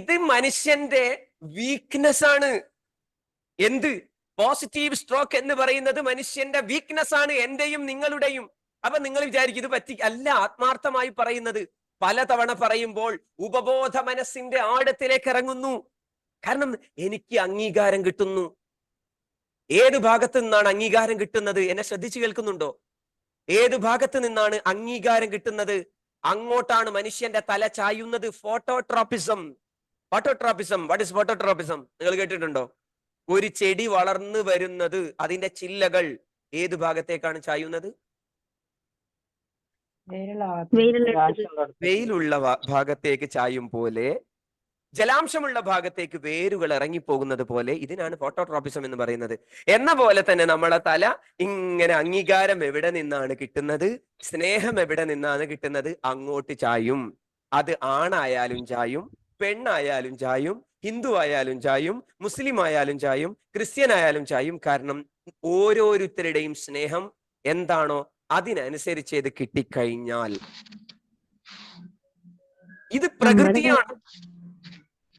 ഇത് മനുഷ്യന്റെ വീക്ക്നെസ് ആണ്. എന്ത്? പോസിറ്റീവ് സ്ട്രോക്ക് എന്ന് പറയുന്നത് മനുഷ്യന്റെ വീക്ക്നെസ് ആണ് എന്റെയും നിങ്ങളുടെയും. അപ്പൊ നിങ്ങൾ വിചാരിക്കും ഇത് പറ്റി അല്ല ആത്മാർത്ഥമായി പറയുന്നത്. പലതവണ പറയുമ്പോൾ ഉപബോധ മനസ്സിന്റെ ആഴത്തിലേക്ക് ഇറങ്ങുന്നു. കാരണം എനിക്ക് അംഗീകാരം കിട്ടുന്നു. ഏത് ഭാഗത്ത് നിന്നാണ് അംഗീകാരം കിട്ടുന്നത്? എന്നെ ശ്രദ്ധിച്ചു കേൾക്കുന്നുണ്ടോ? ഏത് ഭാഗത്ത് നിന്നാണ് അംഗീകാരം കിട്ടുന്നത്? അങ്ങോട്ടാണ് മനുഷ്യന്റെ തല ചായുന്നത്. Phototropism phototropism what is phototropism നിങ്ങൾ കേട്ടിട്ടുണ്ടോ? ഒരു ചെടി വളർന്നു വരുന്നത് അതിന്റെ ചില്ലകൾ ഏത് ഭാഗത്തേക്കാണ് ചായുന്നത്? വെയിലുള്ള ഭാഗത്തേക്ക് ചായും പോലെ ജലാംശമുള്ള ഭാഗത്തേക്ക് വേരുകൾ ഇറങ്ങിപ്പോകുന്നത് പോലെ ഇതിനാണ് ഫോട്ടോട്രോപ്പിസം എന്ന് പറയുന്നത്. എന്ന പോലെ തന്നെ നമ്മളെ തല ഇങ്ങനെ അംഗീകാരം എവിടെ നിന്നാണ് കിട്ടുന്നത്? സ്നേഹം എവിടെ നിന്നാണ് കിട്ടുന്നത്? അങ്ങോട്ട് ചായും. അത് ആണായാലും ചായും. പെണ്ണായാലും ചായും ഹിന്ദു ആയാലും ചായും മുസ്ലിം ആയാലും ചായും ക്രിസ്ത്യൻ ആയാലും ചായും കാരണം ഓരോരുത്തരുടെയും സ്നേഹം എന്താണോ അതിനനുസരിച്ച് ഇത് കിട്ടിക്കഴിഞ്ഞാൽ. ഇത് പ്രകൃതിയാണ്.